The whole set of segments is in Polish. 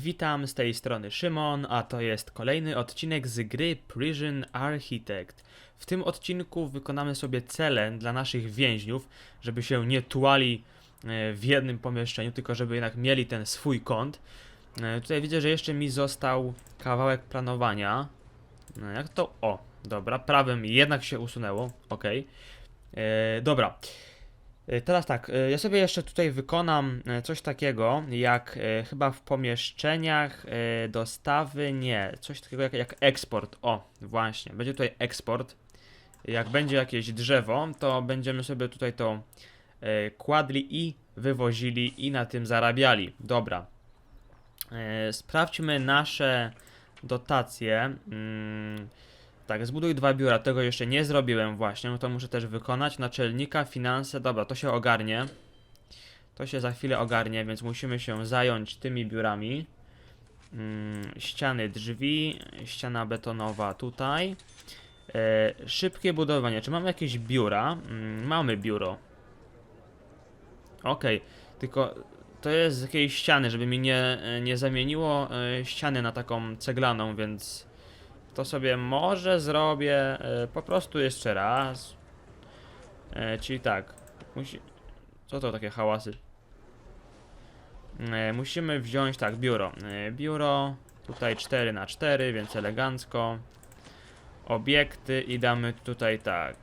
Witam z tej strony Szymon, a to jest kolejny odcinek z gry Prison Architect. W tym odcinku wykonamy sobie cele dla naszych więźniów, żeby się nie tułali e, w jednym pomieszczeniu, tylko żeby jednak mieli ten swój kąt. E, Tutaj widzę, że jeszcze mi został kawałek planowania. No jak to? O, dobra, prawym jednak się usunęło, ok. Dobra. E, Teraz tak, e, ja sobie jeszcze tutaj wykonam e, coś takiego, jak chyba w pomieszczeniach dostawy, nie, coś takiego jak, jak eksport. O, właśnie, będzie tutaj eksport. Jak będzie jakieś drzewo, to będziemy sobie tutaj to kładli i wywozili i na tym zarabiali. Dobra. Sprawdźmy nasze dotacje. Mm, tak, zbuduj dwa biura, tego jeszcze nie zrobiłem właśnie, no to muszę też wykonać. Naczelnika, finanse, dobra, to się ogarnie. To się za chwilę ogarnie, więc musimy się zająć tymi biurami. Mm, ściany drzwi, ściana betonowa tutaj. E, szybkie budowanie, czy mamy jakieś biura? Mm, mamy biuro. Okej, tylko to jest z jakiejś ściany, żeby mi nie, nie zamieniło e, ściany na taką ceglaną, więc to sobie może zrobię e, po prostu jeszcze raz. E, czyli tak, musi... Co to takie hałasy? E, musimy wziąć tak, biuro. Biuro, tutaj 4 na 4 więc elegancko. Obiekty i damy tutaj tak.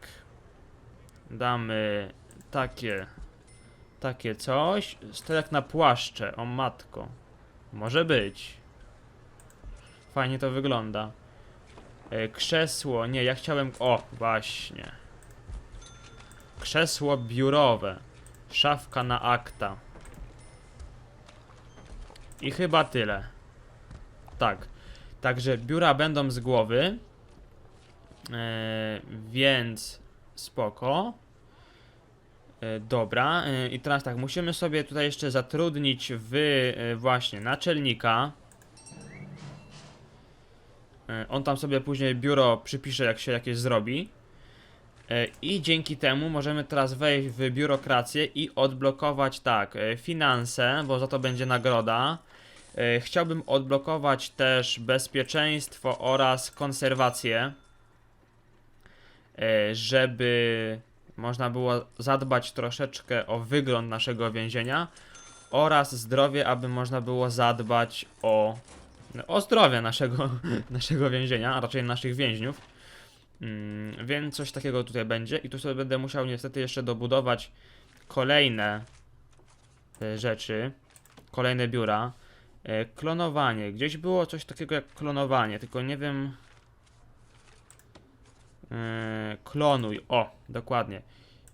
Damy takie, takie coś. Stelek na płaszcze, o matko. Może być. Fajnie to wygląda. E, Krzesło, nie, ja chciałem. O, właśnie. Krzesło biurowe. Szafka na akta. I chyba tyle. Tak. Także biura będą z głowy. E, więc spoko. E, dobra. I teraz tak, musimy sobie tutaj jeszcze zatrudnić w właśnie naczelnika. E, On tam sobie później biuro przypisze, jak się jakieś zrobi. E, I dzięki temu możemy teraz wejść w biurokrację i odblokować tak, e, finanse, bo za to będzie nagroda. Chciałbym odblokować też bezpieczeństwo oraz konserwację, żeby można było zadbać troszeczkę o wygląd naszego więzienia oraz zdrowie, aby można było zadbać o o zdrowie naszego, naszego więzienia, a raczej naszych więźniów. Mm, więc coś takiego tutaj będzie. I tu sobie będę musiał niestety jeszcze dobudować kolejne e, rzeczy, kolejne biura. E, klonowanie. Gdzieś było coś takiego jak klonowanie, tylko nie wiem. E, klonuj. O, dokładnie.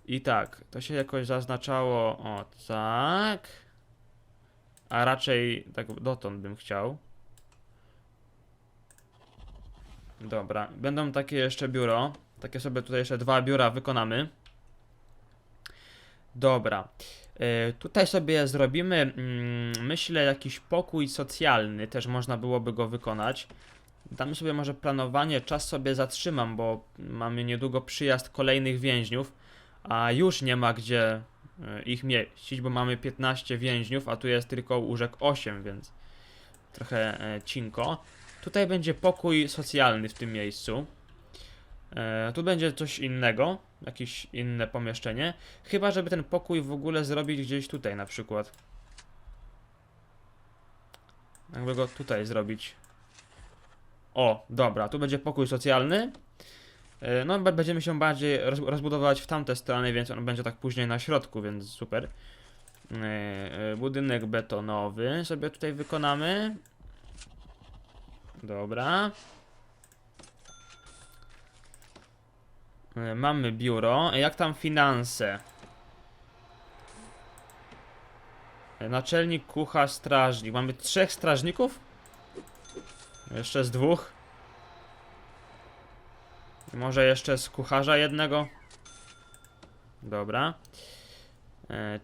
I tak, to się jakoś zaznaczało. O, tak. A raczej tak dotąd bym chciał. Dobra, będą takie jeszcze biuro. Takie sobie tutaj jeszcze dwa biura wykonamy. Dobra. E, tutaj sobie zrobimy, mm, myślę, jakiś pokój socjalny, też można byłoby go wykonać. Damy sobie może planowanie, czas sobie zatrzymam, bo mamy niedługo przyjazd kolejnych więźniów, a już nie ma gdzie e, ich mieścić, bo mamy 15 więźniów, a tu jest tylko łóżek 8, więc trochę e, cinko. Tutaj będzie pokój socjalny w tym miejscu. E, tu będzie coś innego, jakieś inne pomieszczenie. Chyba, żeby ten pokój w ogóle zrobić gdzieś tutaj na przykład. Jakby go tutaj zrobić. O, dobra, tu będzie pokój socjalny. E, no, będziemy się bardziej roz rozbudować w tamte strony, więc on będzie tak później na środku, więc super. E, e, budynek betonowy sobie tutaj wykonamy. Dobra. E, Mamy biuro. E, Jak tam finanse? E, Naczelnik, kucharz, strażnik. Mamy trzech strażników? Jeszcze z dwóch. Może jeszcze z kucharza jednego? Dobra.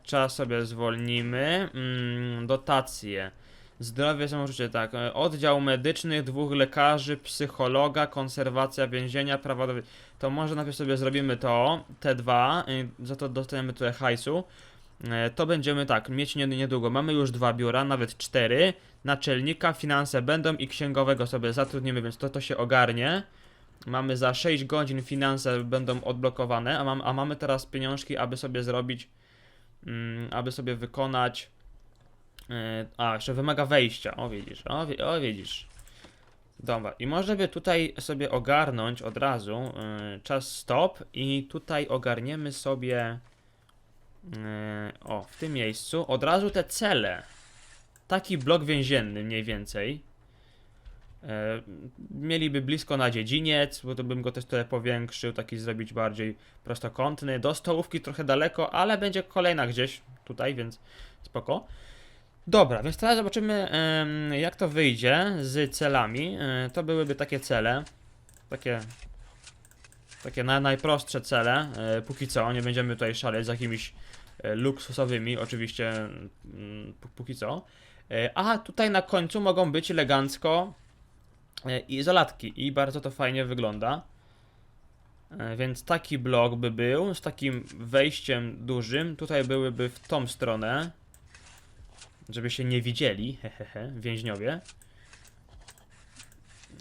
Czas sobie zwolnimy. Mm, dotacje. Zdrowie samopoczucie, tak. E, Oddział medyczny, dwóch lekarzy, psychologa, konserwacja więzienia, prawa do... To może najpierw sobie zrobimy to, te dwa, za to dostaniemy trochę hajsu. E, To będziemy tak, mieć nie- niedługo. Mamy już dwa biura, nawet cztery. Naczelnika, finanse będą i księgowego sobie zatrudnimy, więc to, to się ogarnie. Mamy za 6 godzin finanse będą odblokowane, a, mam, a mamy teraz pieniążki, aby sobie zrobić, mm, aby sobie wykonać. E, a, jeszcze wymaga wejścia. O, widzisz, o, o widzisz. Dobra, i może by tutaj sobie ogarnąć od razu e, czas stop i tutaj ogarniemy sobie. e, o, w tym miejscu od razu te cele. Taki blok więzienny mniej więcej. Mieliby blisko na dziedziniec, bo to bym go też trochę powiększył, taki zrobić bardziej prostokątny. Do stołówki trochę daleko, ale będzie kolejna gdzieś tutaj, więc spoko. Dobra, więc teraz zobaczymy jak to wyjdzie z celami. E, to byłyby takie cele. Takie takie na, najprostsze cele. E, póki co, nie będziemy tutaj szaleć z jakimiś e, luksusowymi, oczywiście mm, pó- póki co. A tutaj na końcu mogą być elegancko izolatki i bardzo to fajnie wygląda. Więc taki blok by był z takim wejściem dużym. Tutaj byłyby w tą stronę, żeby się nie widzieli, hehehe, więźniowie.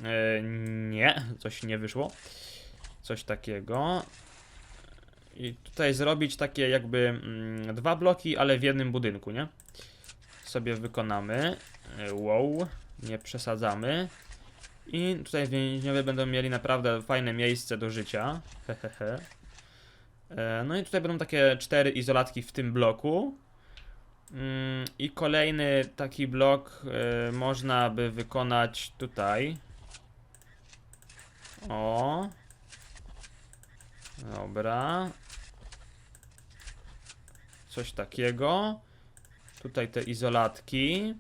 E, nie, coś nie wyszło. Coś takiego. I tutaj zrobić takie jakby mm, dwa bloki, ale w jednym budynku, nie? Sobie wykonamy. E, Wow, nie przesadzamy. I tutaj więźniowie będą mieli naprawdę fajne miejsce do życia. Hehehe. E, No i tutaj będą takie cztery izolatki w tym bloku. Mm, I kolejny taki blok e, można by wykonać tutaj. O. Dobra. Coś takiego. Tutaj te izolatki.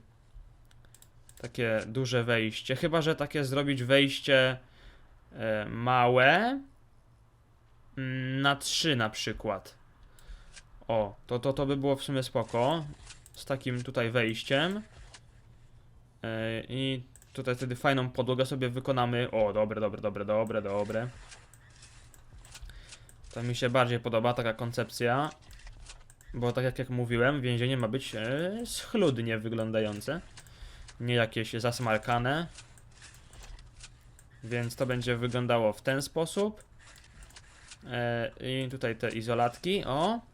Takie duże wejście. Chyba, że takie zrobić wejście e, małe. mm, Na trzy na przykład. O, to, to, to by było w sumie spoko. Z takim tutaj wejściem. E, I tutaj wtedy fajną podłogę sobie wykonamy. O, dobre, dobre, dobre, dobre, dobre. To mi się bardziej podoba taka koncepcja. Bo tak jak, jak mówiłem, więzienie ma być e, schludnie wyglądające. Nie jakieś zasmarkane. Więc to będzie wyglądało w ten sposób. E, I tutaj te izolatki, o.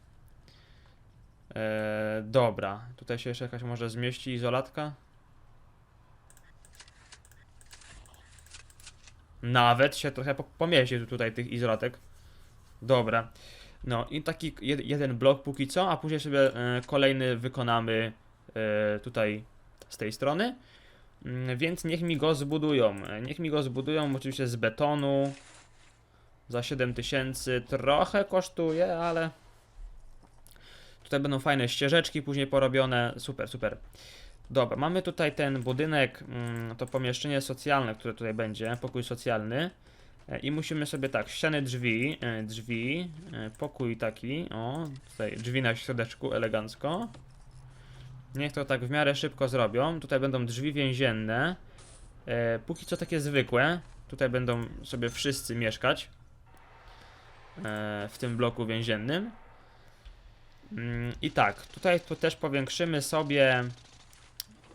E, dobra, tutaj się jeszcze jakaś może zmieści izolatka. Nawet się trochę po- pomieści tu- tutaj tych izolatek. Dobra. No i taki jed, jeden blok póki co, a później sobie e, kolejny wykonamy e, tutaj z tej strony. Mm, Więc niech mi go zbudują. E, Niech mi go zbudują oczywiście z betonu. Za 7000 trochę kosztuje, ale tutaj będą fajne ścieżeczki później porobione. Super, super. Dobra, mamy tutaj ten budynek, mm, to pomieszczenie socjalne, które tutaj będzie, pokój socjalny. E, I musimy sobie tak, ściany drzwi, e, drzwi, e, pokój taki, o, tutaj drzwi na środeczku, elegancko. Niech to tak w miarę szybko zrobią. Tutaj będą drzwi więzienne. Póki co takie zwykłe. Tutaj będą sobie wszyscy mieszkać. W tym bloku więziennym. Mm, I tak, tutaj tu też powiększymy sobie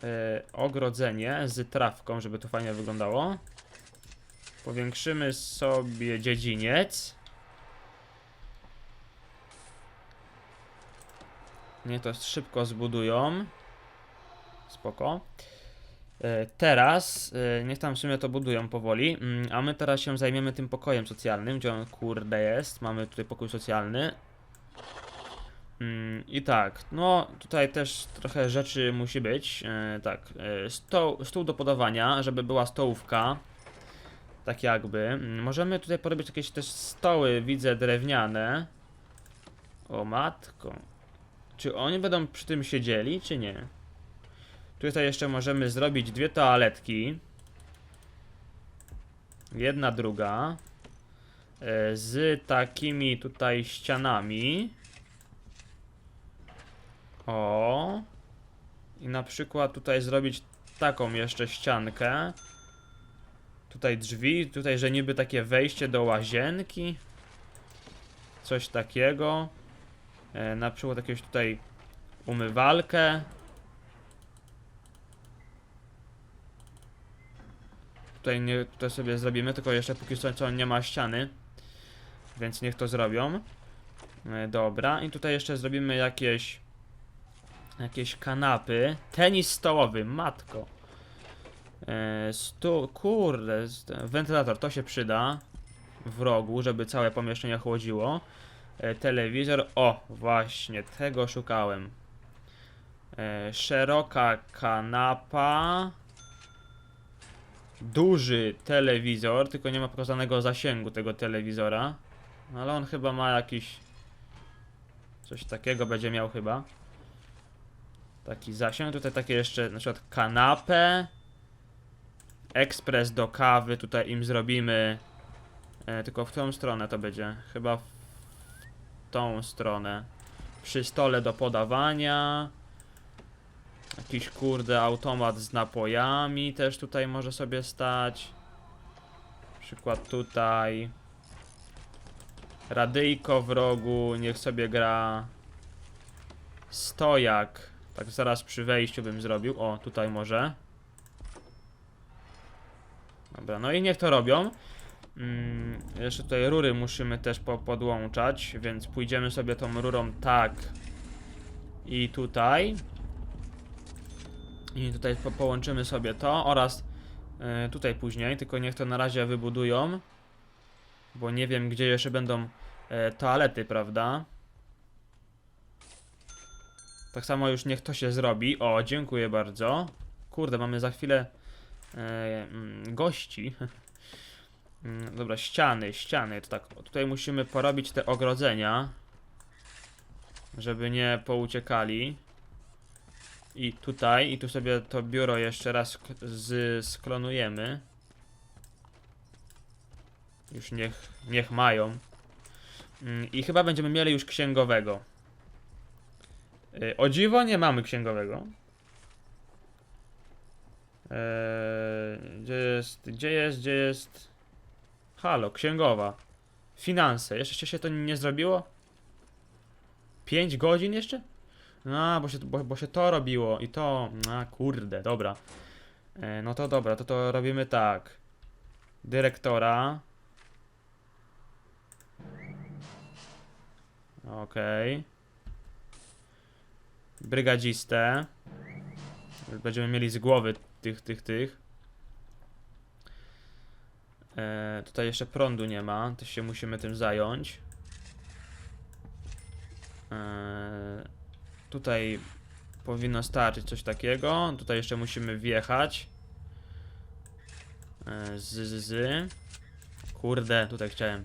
e, ogrodzenie z trawką, żeby to fajnie wyglądało. Powiększymy sobie dziedziniec. Niech to szybko zbudują. Spoko. E, Teraz, e, niech tam w sumie to budują powoli, mm, a my teraz się zajmiemy tym pokojem socjalnym, gdzie on kurde jest. Mamy tutaj pokój socjalny. Mm, I tak, no tutaj też trochę rzeczy musi być. E, tak, e, stół do podawania, żeby była stołówka. Tak jakby. Mm, Możemy tutaj porobić jakieś też stoły, widzę, drewniane. O matko. Czy oni będą przy tym siedzieli, czy nie? Tutaj jeszcze możemy zrobić dwie toaletki. Jedna, druga. E, Z takimi tutaj ścianami. O. I na przykład tutaj zrobić taką jeszcze ściankę. Tutaj drzwi, tutaj, że niby takie wejście do łazienki. Coś takiego. E, na przykład jakieś tutaj umywalkę. Tutaj, nie, tutaj sobie zrobimy, tylko jeszcze póki co, nie ma ściany. Więc niech to zrobią. E, Dobra, i tutaj jeszcze zrobimy jakieś jakieś kanapy. Tenis stołowy, matko. E, stu, kurde, wentylator, to się przyda w rogu, żeby całe pomieszczenie chłodziło. E, telewizor, o, właśnie, tego szukałem. E, szeroka kanapa. Duży telewizor, tylko nie ma pokazanego zasięgu tego telewizora. Ale on chyba ma jakiś. Coś takiego będzie miał chyba. Taki zasięg. Tutaj takie jeszcze na przykład kanapę. Ekspres do kawy tutaj im zrobimy. E, tylko w którą stronę to będzie? Chyba w tą stronę. Przy stole do podawania. Jakiś kurde automat z napojami też tutaj może sobie stać. Przykład tutaj. Radyjko w rogu, niech sobie gra. Stojak. Tak zaraz przy wejściu bym zrobił. O, tutaj może. Dobra, no i niech to robią. Mm, jeszcze tutaj rury musimy też po podłączać, więc pójdziemy sobie tą rurą tak. I tutaj. I tutaj po połączymy sobie to oraz e, tutaj później, tylko niech to na razie wybudują. Bo nie wiem, gdzie jeszcze będą e, toalety, prawda? Tak samo już niech to się zrobi. O, dziękuję bardzo. Kurde, mamy za chwilę e, mm, gości. Mm, Dobra, ściany, ściany. To tak, tutaj musimy porobić te ogrodzenia. Żeby nie pouciekali. I tutaj, i tu sobie to biuro jeszcze raz z, sklonujemy. Już niech, niech mają. Mm, I chyba będziemy mieli już księgowego. Y, O dziwo nie mamy księgowego. Eee, gdzie jest, gdzie jest, gdzie jest? Halo, księgowa. Finanse. Jeszcze się to nie zrobiło? 5 godzin jeszcze? A, bo się, bo, bo się to robiło i to. A, kurde, dobra. E, no to dobra, to to robimy tak. Dyrektora. Okej. Brygadzistę. Będziemy mieli z głowy tych, tych, tych. E, tutaj jeszcze prądu nie ma, też się musimy tym zająć. E, tutaj powinno starczyć coś takiego. Tutaj jeszcze musimy wjechać. E, z, z, z. Kurde, tutaj chciałem.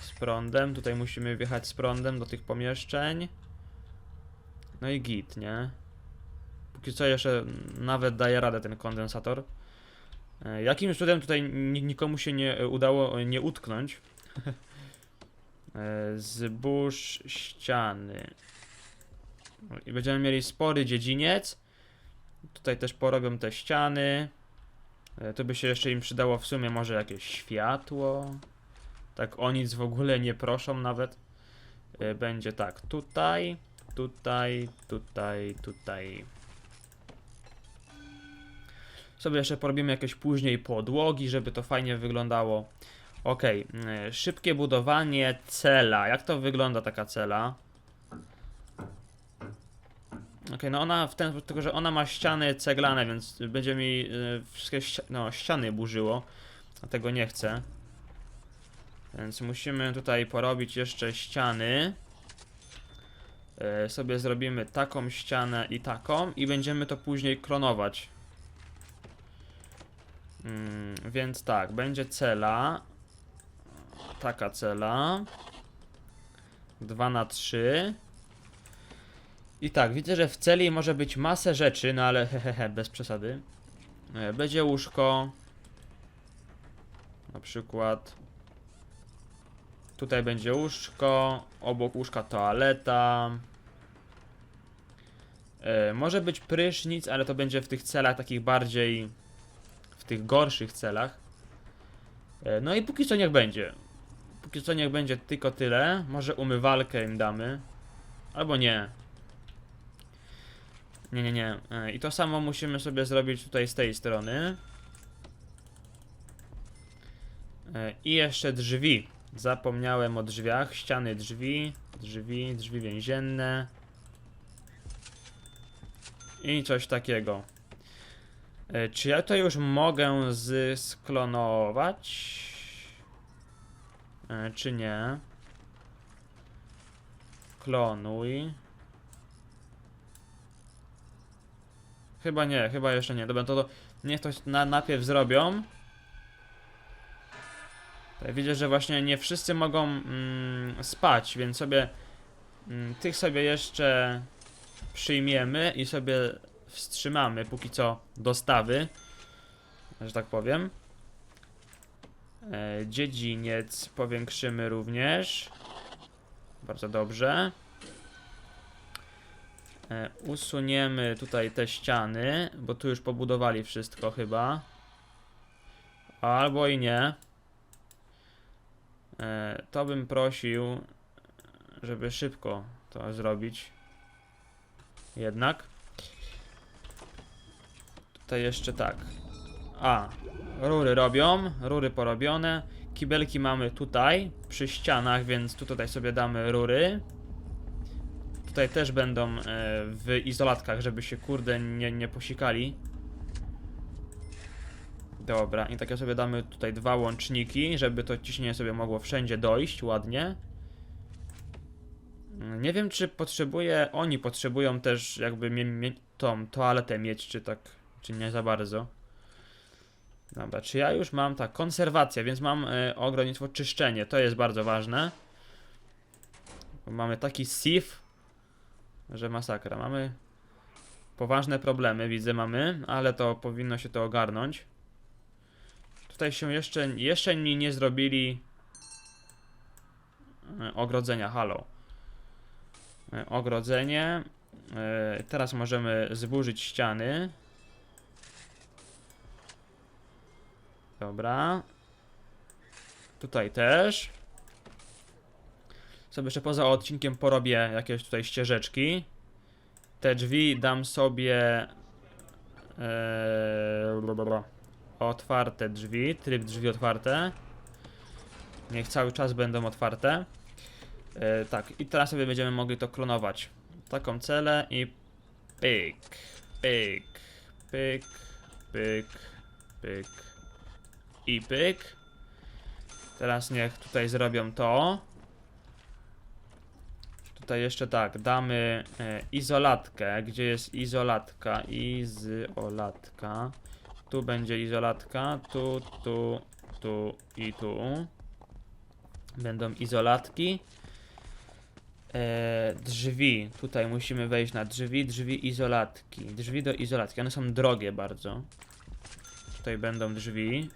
Z prądem. Tutaj musimy wjechać z prądem do tych pomieszczeń. No i git, nie? Póki co jeszcze nawet daje radę ten kondensator. E, Jakimś cudem tutaj ni- nikomu się nie udało e, nie utknąć. E, Zbóż ściany. I będziemy mieli spory dziedziniec. Tutaj też porobią te ściany. To by się jeszcze im przydało w sumie może jakieś światło. Tak o nic w ogóle nie proszą nawet. Będzie tak, tutaj, tutaj, tutaj, tutaj. Sobie jeszcze porobimy jakieś później podłogi, żeby to fajnie wyglądało. Ok, szybkie budowanie cela. Jak to wygląda taka cela? Ok, no ona w ten tylko, że ona ma ściany ceglane, więc będzie mi y, wszystkie no, ściany burzyło, a tego nie chcę. Więc musimy tutaj porobić jeszcze ściany. Y, sobie zrobimy taką ścianę i taką i będziemy to później klonować. Mm, więc tak, będzie cela. Taka cela. 2 na 3 I tak, widzę, że w celi może być masę rzeczy, no ale hehehe, bez przesady. E, Będzie łóżko. Na przykład. Tutaj będzie łóżko. Obok łóżka toaleta. E, Może być prysznic, ale to będzie w tych celach takich bardziej w tych gorszych celach. E, No i póki co niech będzie. Póki co niech będzie tylko tyle. Może umywalkę im damy. Albo nie. Nie, nie, nie. E, I to samo musimy sobie zrobić tutaj z tej strony. E, I jeszcze drzwi. Zapomniałem o drzwiach. Ściany drzwi, drzwi, drzwi więzienne. I coś takiego. E, Czy ja to już mogę z sklonować? E, Czy nie? Klonuj. Chyba nie, chyba jeszcze nie. Dobra, to, to niech to na, najpierw zrobią. Tutaj widzę, że właśnie nie wszyscy mogą mm, spać, więc sobie mm, tych sobie jeszcze przyjmiemy i sobie wstrzymamy póki co dostawy, że tak powiem. E, dziedziniec powiększymy również. Bardzo dobrze. E, usuniemy tutaj te ściany, bo tu już pobudowali wszystko chyba. Albo i nie. E, to bym prosił, żeby szybko to zrobić. Jednak. Tutaj jeszcze tak. A, rury robią, rury porobione. Kibelki mamy tutaj, przy ścianach, więc tu tutaj sobie damy rury. Tutaj też będą e, w izolatkach, żeby się kurde nie, nie posikali. Dobra, i takie sobie damy tutaj dwa łączniki, żeby to ciśnienie sobie mogło wszędzie dojść ładnie. Nie wiem, czy potrzebuje, oni potrzebują też jakby mie, mie, tą toaletę mieć, czy tak, czy nie za bardzo. Dobra, czy ja już mam tak, konserwacja, więc mam y, ogrodnictwo czyszczenie, to jest bardzo ważne. Mamy taki sif, że masakra. Mamy poważne problemy, widzę, mamy, ale to powinno się to ogarnąć. Tutaj się jeszcze, jeszcze mi nie zrobili y, ogrodzenia, halo. Y, ogrodzenie. Y, teraz możemy zburzyć ściany. Dobra. Tutaj też. Sobie jeszcze poza odcinkiem porobię jakieś tutaj ścieżeczki. Te drzwi dam sobie. Eee. Otwarte drzwi, tryb drzwi otwarte. Niech cały czas będą otwarte. E, tak, i teraz sobie będziemy mogli to klonować. Taką celę i pyk, pyk, pyk, pyk, pyk i pyk. Teraz niech tutaj zrobią to. Tutaj jeszcze tak, damy e, izolatkę. Gdzie jest izolatka? Izolatka. Tu będzie izolatka. Tu, tu, tu i tu. Będą izolatki. E, drzwi. Tutaj musimy wejść na drzwi. Drzwi izolatki. Drzwi do izolatki. One są drogie bardzo. Tutaj będą drzwi.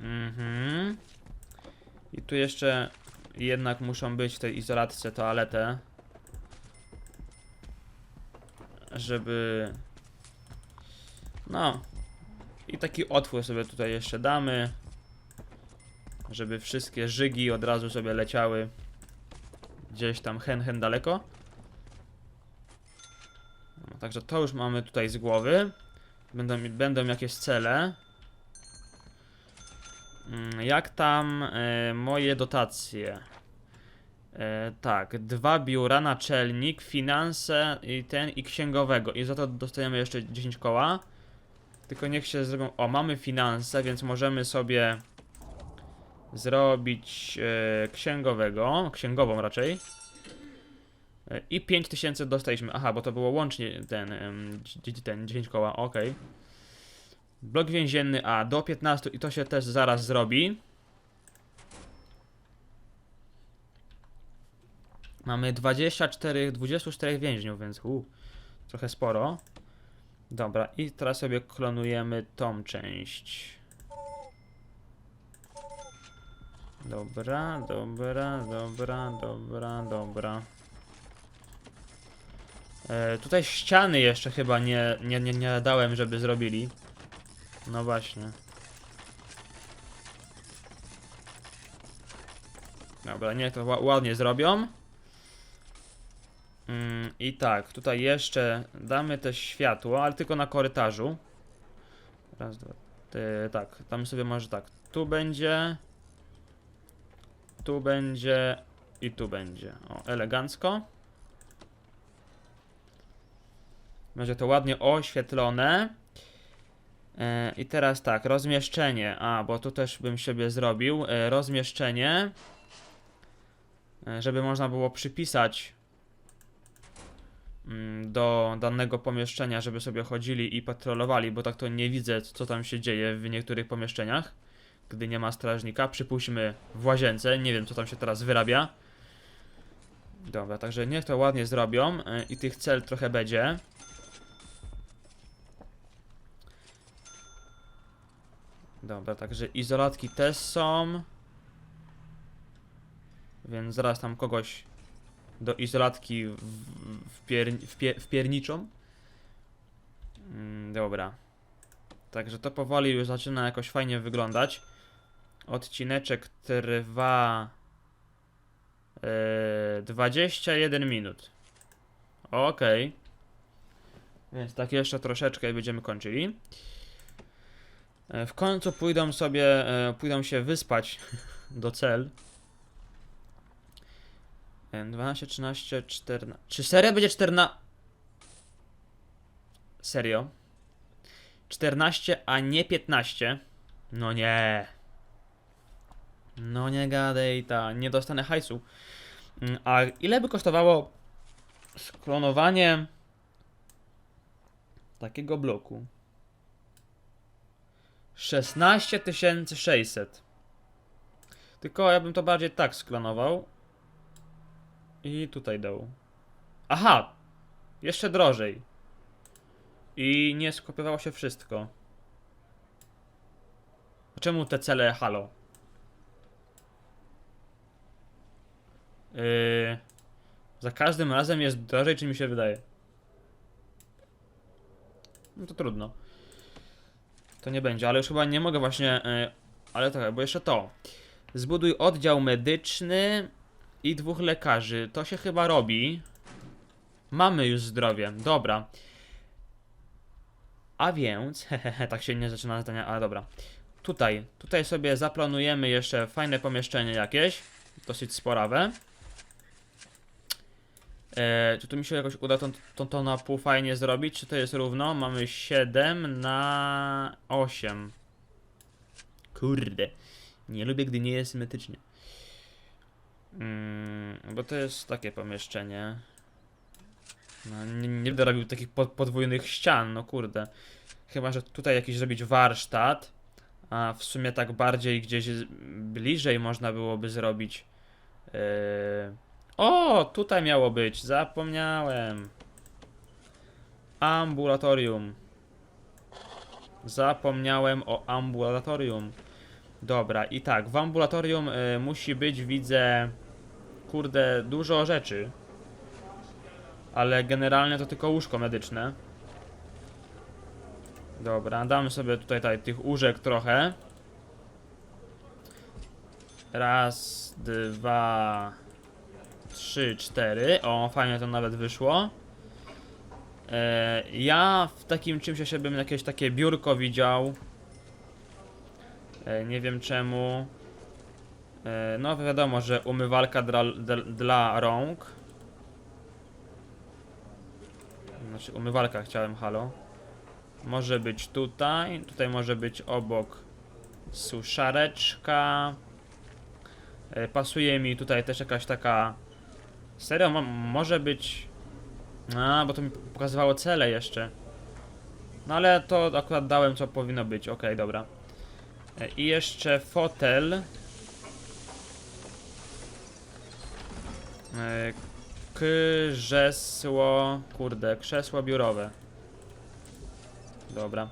Mhm. I tu jeszcze jednak muszą być w tej izolatce toaletę. Żeby. No. I taki otwór sobie tutaj jeszcze damy. Żeby wszystkie żygi od razu sobie leciały gdzieś tam hen hen daleko. No, także to już mamy tutaj z głowy. Będą, będą jakieś cele. Mm, Jak tam e, moje dotacje? E, tak, dwa biura, naczelnik, finanse i ten i księgowego. I za to dostajemy jeszcze 10 koła. Tylko niech się zrobią. O, mamy finanse, więc możemy sobie zrobić e, księgowego, księgową raczej. E, I 5000 dostaliśmy. Aha, bo to było łącznie ten, ten 10 koła, okej. Blok więzienny A do 15 i to się też zaraz zrobi. Mamy 24, 24 więźniów, więc u, trochę sporo. Dobra, i teraz sobie klonujemy tą część. Dobra, dobra, dobra, dobra, dobra. E, tutaj ściany jeszcze chyba nie, nie, nie, nie dałem, żeby zrobili. No właśnie. Dobra, niech to ła- ładnie zrobią. Mm, I tak, tutaj jeszcze damy te światło, ale tylko na korytarzu. Raz, dwa, ty, tak, tam sobie może tak. Tu będzie. Tu będzie. I tu będzie. O, elegancko. Będzie to ładnie oświetlone. E, I teraz tak, rozmieszczenie. A, bo tu też bym sobie zrobił. E, rozmieszczenie. E, żeby można było przypisać do danego pomieszczenia, żeby sobie chodzili i patrolowali, bo tak to nie widzę, co tam się dzieje w niektórych pomieszczeniach, gdy nie ma strażnika. Przypuśćmy w łazience, nie wiem, co tam się teraz wyrabia. Dobra, także niech to ładnie zrobią e, i tych cel trochę będzie. Dobra, także izolatki też są. Więc zaraz tam kogoś do izolatki w, wpier, wpie, wpierniczą. Mm, dobra. Także to powoli już zaczyna jakoś fajnie wyglądać. Odcineczek trwa e, 21 minut. Okej. Więc tak jeszcze troszeczkę i będziemy kończyli. E, W końcu pójdą sobie, e, pójdą się wyspać do cel. E, 12, 13, 14. Czy serio będzie 14? Serio? 14, a nie 15? No nie. No nie gadaj ta, nie dostanę hajsu. Mm, A ile by kosztowało sklonowanie takiego bloku? 16 600. Tylko ja bym to bardziej tak sklonował. I tutaj dał. Aha! Jeszcze drożej. I nie skopiowało się wszystko. Czemu te cele halo? Yy, za każdym razem jest drożej, czy mi się wydaje? No to trudno. To nie będzie, ale już chyba nie mogę właśnie. Yy, ale tak, bo jeszcze to. Zbuduj oddział medyczny i dwóch lekarzy. To się chyba robi. Mamy już zdrowie. Dobra. A więc, hehehe, tak się nie zaczyna zadania, ale dobra. Tutaj, tutaj sobie zaplanujemy jeszcze fajne pomieszczenie jakieś. Dosyć sporawe. E, czy tu mi się jakoś uda to, to, to na pół fajnie zrobić? Czy to jest równo? Mamy 7 na 8. Kurde. Nie lubię, gdy nie jest symetrycznie. Mm, bo to jest takie pomieszczenie. No, nie, nie będę robił takich pod, podwójnych ścian, no kurde. Chyba, że tutaj jakiś zrobić warsztat. A w sumie tak bardziej gdzieś bliżej można byłoby zrobić. Yy... O, tutaj miało być, zapomniałem. Ambulatorium. Zapomniałem o ambulatorium. Dobra, i tak, w ambulatorium y, musi być, widzę, kurde, dużo rzeczy. Ale generalnie to tylko łóżko medyczne. Dobra, damy sobie tutaj, tutaj tych łóżek trochę. Raz, dwa, trzy, cztery. O, fajnie to nawet wyszło. E, ja w takim czymś się bym jakieś takie biurko widział. E, nie wiem czemu. E, no wiadomo, że umywalka dla, dla, rąk. Znaczy umywalka chciałem, halo. Może być tutaj, tutaj może być obok suszareczka. E, pasuje mi tutaj też jakaś taka... Serio, mo może być... A, bo to mi pokazywało cele jeszcze. No ale to akurat dałem co powinno być, okej, dobra. E, I jeszcze fotel. Krzesło. Kurde, krzesło biurowe. Dobra.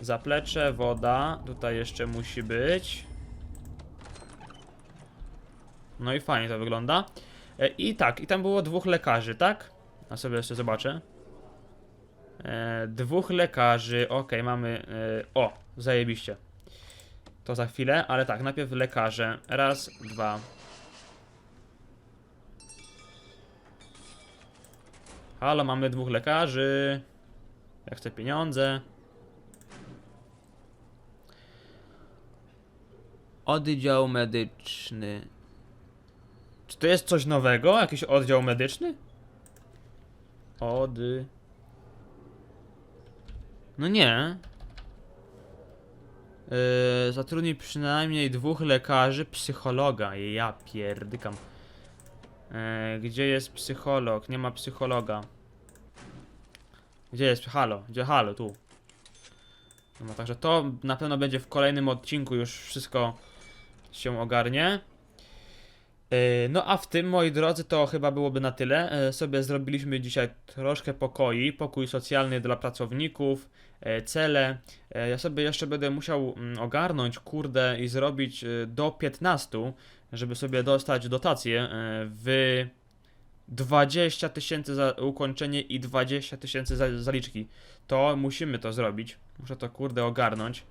Zaplecze, woda. Tutaj jeszcze musi być. No i fajnie to wygląda. E, I tak, i tam było dwóch lekarzy, tak? A sobie jeszcze zobaczę. E, dwóch lekarzy, ok, mamy. E, o, zajebiście. To za chwilę, ale tak, najpierw lekarze. Raz, dwa. Halo, mamy dwóch lekarzy. Ja chcę pieniądze. Oddział medyczny. Czy to jest coś nowego? Jakiś oddział medyczny? Ody. No nie. Yy, zatrudnij przynajmniej dwóch lekarzy, psychologa. Ja pierdykam. Yy, gdzie jest psycholog? Nie ma psychologa. Gdzie jest? Halo, gdzie halo? Tu. No także to na pewno będzie w kolejnym odcinku już wszystko się ogarnie. Yy, No a w tym, moi drodzy, to chyba byłoby na tyle. Yy, Sobie zrobiliśmy dzisiaj troszkę pokoi, pokój socjalny dla pracowników, cele. Ja sobie jeszcze będę musiał mm, ogarnąć, kurde, i zrobić do 15, żeby sobie dostać dotację yy, w 20 tysięcy za ukończenie i 20 tysięcy za zaliczki. To musimy to zrobić. Muszę to kurde ogarnąć.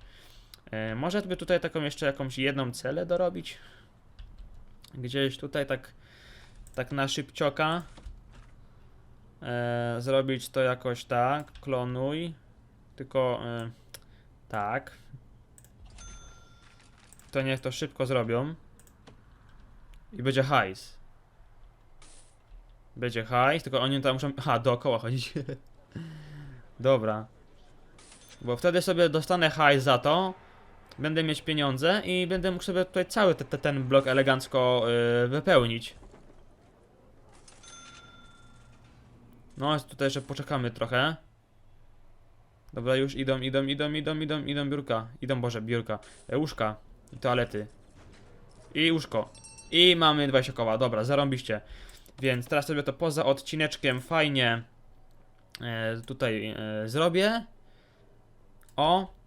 E, może by tutaj taką jeszcze jakąś jedną celę dorobić? Gdzieś tutaj tak tak na szybcioka e, zrobić to jakoś tak, klonuj tylko e, tak to niech to szybko zrobią i będzie hajs będzie hajs, tylko oni tam muszą, aha, dookoła chodzić dobra bo wtedy sobie dostanę hajs za to Będę mieć pieniądze i będę mógł sobie tutaj cały te, te, ten blok elegancko yy, wypełnić. No, tutaj jeszcze poczekamy trochę. Dobra, już idą, idą, idą, idą, idą, idą biurka. Idą, Boże, biurka. E, łóżka i toalety. I łóżko. I mamy 20 koła. Dobra, zarąbiście. Więc teraz sobie to poza odcineczkiem fajnie e, tutaj e, zrobię. O,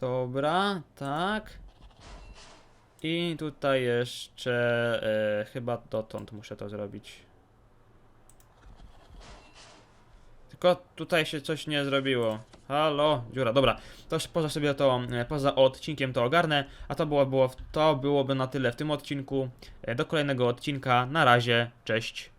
Dobra, tak. I tutaj jeszcze e, chyba dotąd muszę to zrobić. Tylko tutaj się coś nie zrobiło. Halo, dziura, dobra. To poza sobie to, e, poza odcinkiem to ogarnę, a to, było, było, to byłoby na tyle w tym odcinku. E, do kolejnego odcinka. Na razie, cześć.